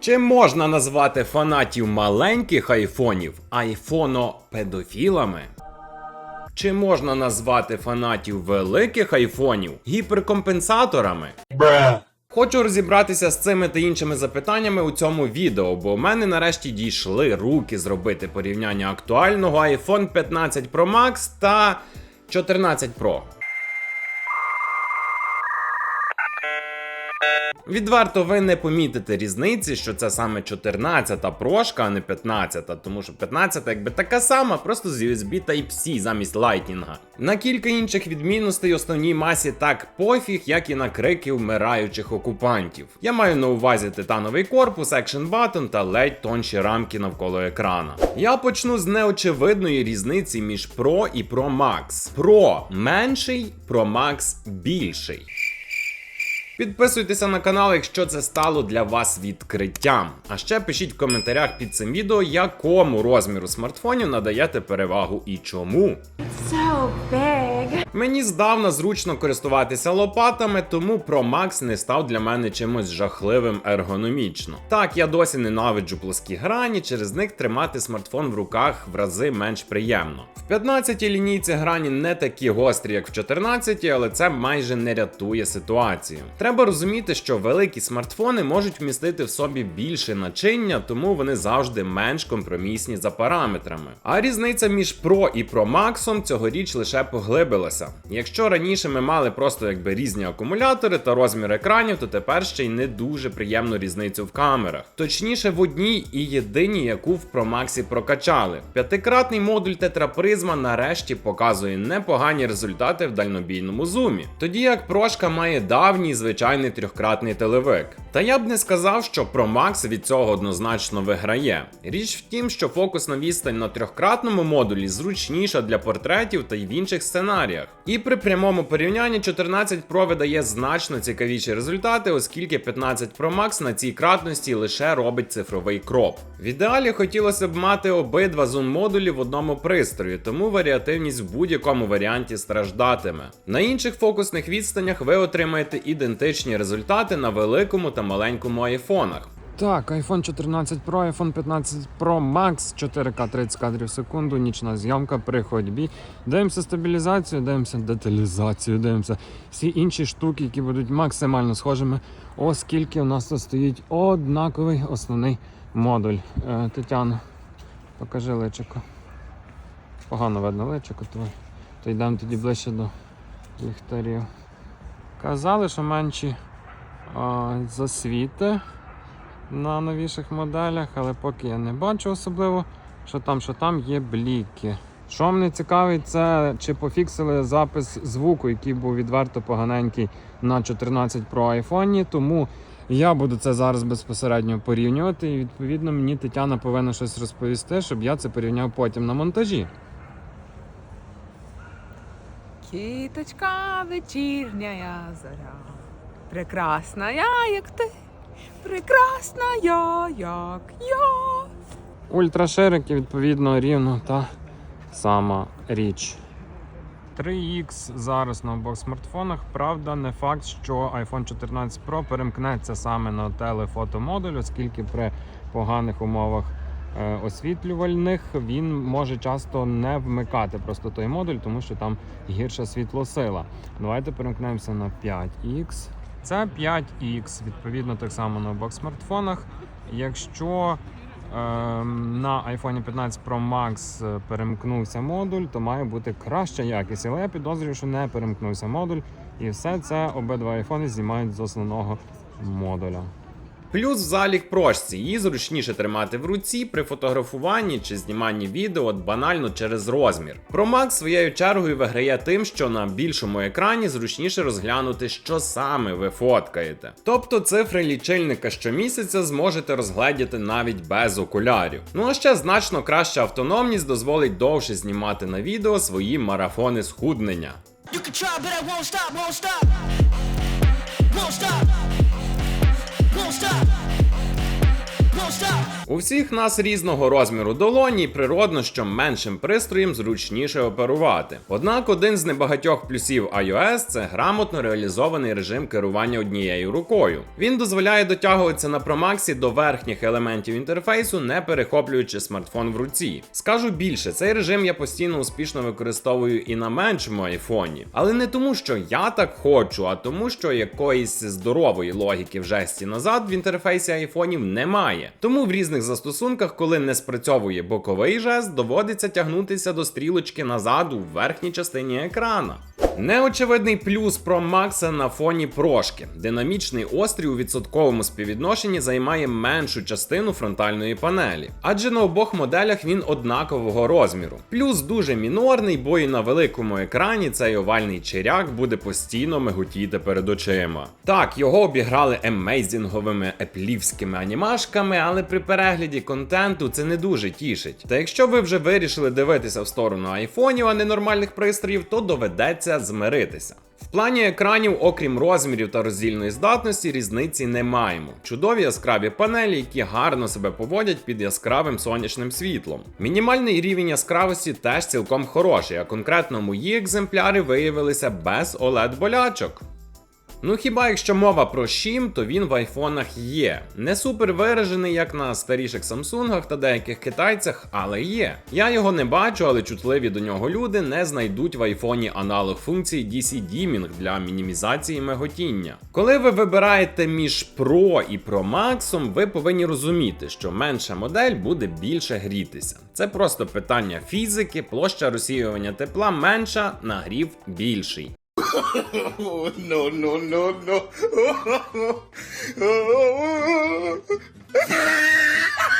Чи можна назвати фанатів маленьких айфонів айфонопедофілами? Чи можна назвати фанатів великих айфонів гіперкомпенсаторами? Хочу розібратися з цими та іншими запитаннями у цьому відео, бо в мене нарешті дійшли руки зробити порівняння актуального iPhone 15 Pro Max та 14 Pro. Відверто ви не помітите різниці, що це саме 14-та прошка, а не 15-та, тому що 15-та якби така сама, просто з USB Type-C замість Lightning. На кілька інших відмінностей основній масі так пофіг, як і на крики вмираючих окупантів. Я маю на увазі титановий корпус, Action Button та ледь тонші рамки навколо екрана. Я почну з неочевидної різниці між Pro і Pro Max. Pro менший, Pro Max більший. Підписуйтеся на канал, якщо це стало для вас відкриттям. А ще пишіть в коментарях під цим відео, якому розміру смартфонів надаєте перевагу і чому. so big. Мені здавна зручно користуватися лопатами, тому Pro Max не став для мене чимось жахливим ергономічно. Так, я досі ненавиджу плоскі грані, через них тримати смартфон в руках в рази менш приємно. В 15-й лінійці грані не такі гострі, як в 14-й, але це майже не рятує ситуацію. Треба розуміти, що великі смартфони можуть вмістити в собі більше начиння, тому вони завжди менш компромісні за параметрами. А різниця між Pro і Pro Max цьогоріч лише поглибилася. Якщо раніше ми мали просто якби різні акумулятори та розмір екранів, то тепер ще й не дуже приємну різницю в камерах. Точніше, в одній і єдиній, яку в Pro Max прокачали. П'ятикратний модуль тетрапризма нарешті показує непогані результати в дальнобійному зумі. Тоді як прошка має давній звичайний трьохкратний телевик. Та я б не сказав, що Pro Max від цього однозначно виграє. Річ в тім, що фокусна відстань на трьохкратному модулі зручніша для портретів та й в інших сценаріях. І при прямому порівнянні 14 Pro видає значно цікавіші результати, оскільки 15 Pro Max на цій кратності лише робить цифровий кроп. В ідеалі хотілося б мати обидва зум-модулі в одному пристрої, тому варіативність в будь-якому варіанті страждатиме. На інших фокусних відстанях ви отримаєте ідентичні результати на великому та маленькому айфонах. Так, iPhone 14 Pro, iPhone 15 Pro Max, 4К 30 кадрів в секунду, нічна зйомка при ходьбі. Дивимося стабілізацію, дивимося деталізацію, дивимося всі інші штуки, які будуть максимально схожими, оскільки у нас тут стоїть однаковий основний модуль. Е, Тетяно, покажи личико. Погано видно личико твоє. То йдемо тоді ближче до ліхтарів. Казали, що менші а, засвіти на новіших моделях, але поки я не бачу особливо, що там, що там є бліки. Що мене цікавить, це чи пофіксили запис звуку, який був відверто поганенький на 14 Pro айфоні. Тому я буду це зараз безпосередньо порівнювати. І відповідно мені Тетяна повинна щось розповісти, щоб я це порівняв потім на монтажі. Кіточка вечірня я зоря. Прекрасна я, як ти. Прекрасна я, як я. Ультраширики, відповідно, рівно та сама річ. 3X зараз на обох смартфонах. Правда, не факт, що iPhone 14 Pro перемкнеться саме на телефотомодуль, оскільки при поганих умовах е, освітлювальних він може часто не вмикати просто той модуль, тому що там гірша світлосила. Давайте перемкнемося на 5X. Це 5X, відповідно, так само на обох смартфонах. Якщо е, на iPhone 15 Pro Max е, перемкнувся модуль, то має бути краща якість. Але я підозрюю, що не перемкнувся модуль, і все це обидва айфони знімають з основного модуля. Плюс в залік прошці, її зручніше тримати в руці при фотографуванні чи зніманні відео от банально через розмір. Pro Max своєю чергою виграє тим, що на більшому екрані зручніше розглянути, що саме ви фоткаєте. Тобто цифри лічильника щомісяця зможете розгледіти навіть без окулярів. Ну а ще значно краща автономність дозволить довше знімати на відео свої марафони схуднення. You can try, but I won't stop, won't stop. Won't stop. stop. У всіх нас різного розміру долоні, природно, що меншим пристроєм зручніше оперувати. Однак один з небагатьох плюсів iOS це грамотно реалізований режим керування однією рукою. Він дозволяє дотягуватися на Max до верхніх елементів інтерфейсу, не перехоплюючи смартфон в руці. Скажу більше, цей режим я постійно успішно використовую і на меншому айфоні, але не тому, що я так хочу, а тому, що якоїсь здорової логіки в жесті назад в інтерфейсі айфонів немає. Тому в різних застосунках, коли не спрацьовує боковий жест, доводиться тягнутися до стрілочки назад у верхній частині екрана. Неочевидний плюс Pro Max на фоні прошки. Динамічний острій у відсотковому співвідношенні займає меншу частину фронтальної панелі, адже на обох моделях він однакового розміру. Плюс дуже мінорний, бо і на великому екрані цей овальний черяк буде постійно миготіти перед очима. Так, його обіграли емейзінговими еплівськими анімашками, але при перегляді контенту це не дуже тішить. Та якщо ви вже вирішили дивитися в сторону айфонів, а не нормальних пристроїв, то доведеться змиритися. В плані екранів, окрім розмірів та роздільної здатності, різниці не маємо. Чудові яскраві панелі, які гарно себе поводять під яскравим сонячним світлом. Мінімальний рівень яскравості теж цілком хороший, а конкретно мої екземпляри виявилися без oled болячок. Ну хіба якщо мова про щім, то він в айфонах є. Не супер виражений, як на старіших Самсунгах та деяких китайцях, але є. Я його не бачу, але чутливі до нього люди не знайдуть в айфоні аналог функції DC Dimming для мінімізації миготіння. Коли ви вибираєте між Pro і Pro Max, ви повинні розуміти, що менша модель буде більше грітися. Це просто питання фізики, площа розсіювання тепла менша, нагрів більший. oh, no, no, no, no.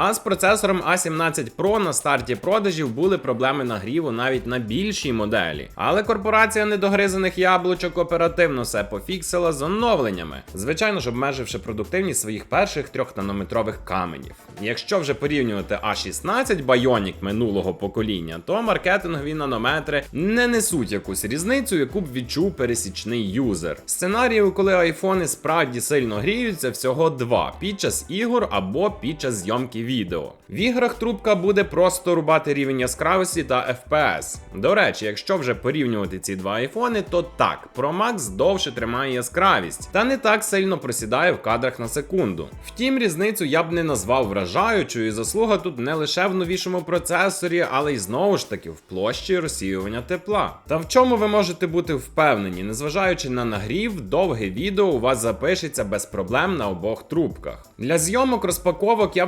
А з процесором A17 Pro на старті продажів були проблеми нагріву навіть на більшій моделі. Але корпорація недогризаних яблучок оперативно все пофіксила з оновленнями, звичайно ж обмеживши продуктивність своїх перших 3 нанометрових каменів. Якщо вже порівнювати A16 Bionic минулого покоління, то маркетингові нанометри не несуть якусь різницю, яку б відчув пересічний юзер. Сценаріїв, коли айфони справді сильно гріються, всього два: під час ігор або під час зйомки відео. В іграх трубка буде просто рубати рівень яскравості та FPS. До речі, якщо вже порівнювати ці два айфони, то так, Pro Max довше тримає яскравість, та не так сильно просідає в кадрах на секунду. Втім, різницю я б не назвав вражаючою, і заслуга тут не лише в новішому процесорі, але й знову ж таки в площі розсіювання тепла. Та в чому ви можете бути впевнені, незважаючи на нагрів, довге відео у вас запишеться без проблем на обох трубках. Для зйомок розпаковок я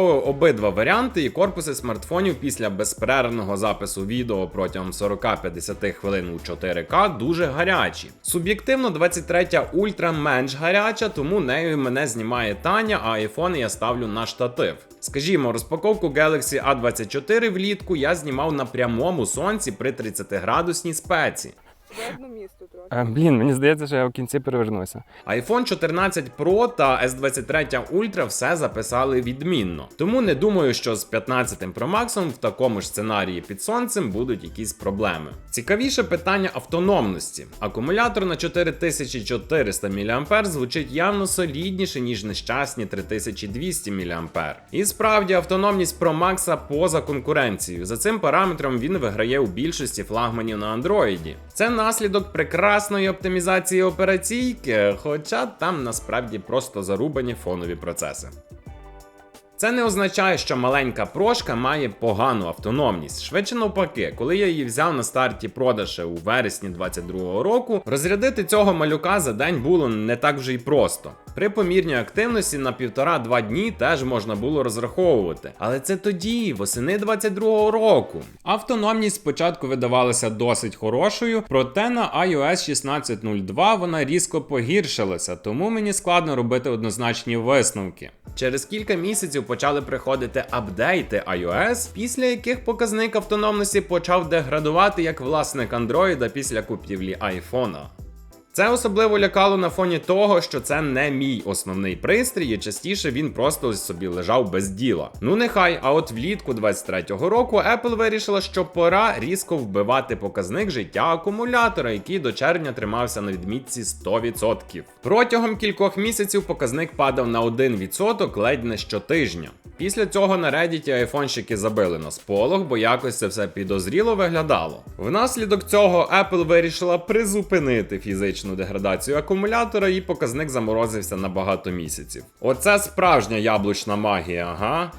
використовую обидва варіанти, і корпуси смартфонів після безперервного запису відео протягом 40-50 хвилин у 4К дуже гарячі. Суб'єктивно, 23 ультра менш гаряча, тому нею мене знімає Таня, а iPhone я ставлю на штатив. Скажімо, розпаковку Galaxy A24 влітку я знімав на прямому сонці при 30 градусній спеці. Видно місто блін, мені здається, що я в кінці перевернуся. iPhone 14 Pro та S23 Ultra все записали відмінно. Тому не думаю, що з 15 Pro Max в такому ж сценарії під сонцем будуть якісь проблеми. Цікавіше питання автономності. Акумулятор на 4400 мАh звучить явно солідніше, ніж нещасні 3200 мАh. І справді автономність Pro Max поза конкуренцією. За цим параметром він виграє у більшості флагманів на Android. Це наслідок прекрасної оптимізації операційки, хоча там насправді просто зарубані фонові процеси. Це не означає, що маленька прошка має погану автономність. Швидше навпаки, коли я її взяв на старті продажу у вересні 22-го року, розрядити цього малюка за день було не так вже й просто. При помірній активності на півтора-два дні теж можна було розраховувати. Але це тоді, восени 22-го року. Автономність спочатку видавалася досить хорошою, проте на iOS 16.02 вона різко погіршилася, тому мені складно робити однозначні висновки. Через кілька місяців почали приходити апдейти iOS, після яких показник автономності почав деградувати як власник Android після купівлі айфона. Це особливо лякало на фоні того, що це не мій основний пристрій, і частіше він просто собі лежав без діла. Ну нехай, а от влітку 23-го року Apple вирішила, що пора різко вбивати показник життя акумулятора, який до червня тримався на відмітці 100%. Протягом кількох місяців показник падав на 1% ледь не щотижня. Після цього на Reddit айфонщики забили на сполох, бо якось це все підозріло виглядало. Внаслідок цього Apple вирішила призупинити фізичну деградацію акумулятора, і показник заморозився на багато місяців. Оце справжня яблучна магія, ага.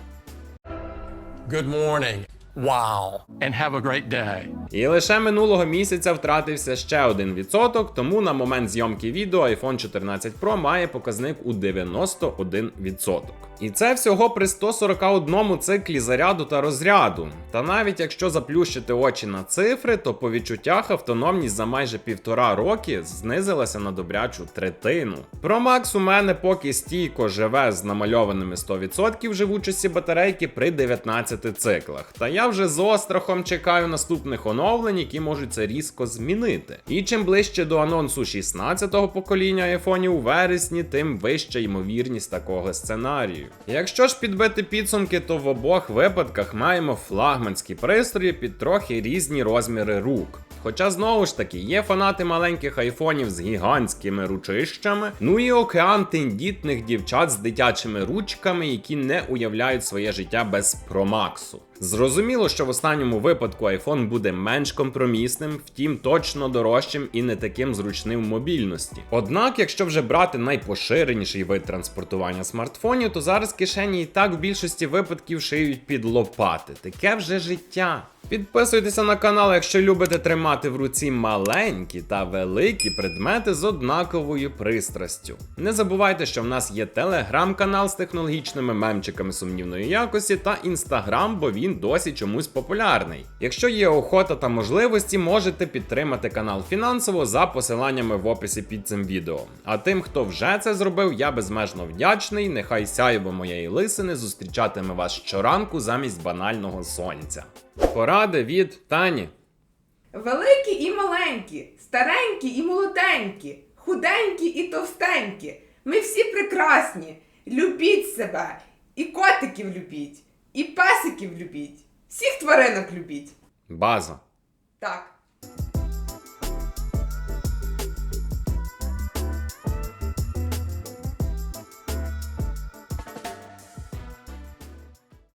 Good morning. Wow. And have a great day. І лише минулого місяця втратився ще один відсоток, тому на момент зйомки відео iPhone 14 Pro має показник у 91%. І це всього при 141 циклі заряду та розряду. Та навіть якщо заплющити очі на цифри, то по відчуттях автономність за майже півтора роки знизилася на добрячу третину. Pro Max у мене поки стійко живе з намальованими 100% живучості батарейки при 19 циклах. Та я вже з острахом чекаю наступних оновлень, які можуть це різко змінити. І чим ближче до анонсу 16-го покоління айфонів у вересні, тим вища ймовірність такого сценарію. Якщо ж підбити підсумки, то в обох випадках маємо флагманські пристрої під трохи різні розміри рук. Хоча знову ж таки є фанати маленьких айфонів з гігантськими ручищами, ну і океан тендітних дівчат з дитячими ручками, які не уявляють своє життя без промаксу. Зрозуміло, що в останньому випадку iPhone буде менш компромісним, втім точно дорожчим і не таким зручним в мобільності. Однак, якщо вже брати найпоширеніший вид транспортування смартфонів, то зараз кишені і так в більшості випадків шиють під лопати. Таке вже життя. Підписуйтеся на канал, якщо любите тримати в руці маленькі та великі предмети з однаковою пристрастю. Не забувайте, що в нас є телеграм-канал з технологічними мемчиками сумнівної якості та інстаграм, бо він досі чомусь популярний. Якщо є охота та можливості, можете підтримати канал фінансово за посиланнями в описі під цим відео. А тим, хто вже це зробив, я безмежно вдячний. Нехай сяйво моєї лисини зустрічатиме вас щоранку замість банального сонця. Поради від Тані. Великі і маленькі, старенькі і молоденькі, худенькі і товстенькі. Ми всі прекрасні. Любіть себе, і котиків любіть, і песиків любіть, всіх тваринок любіть. База. Так.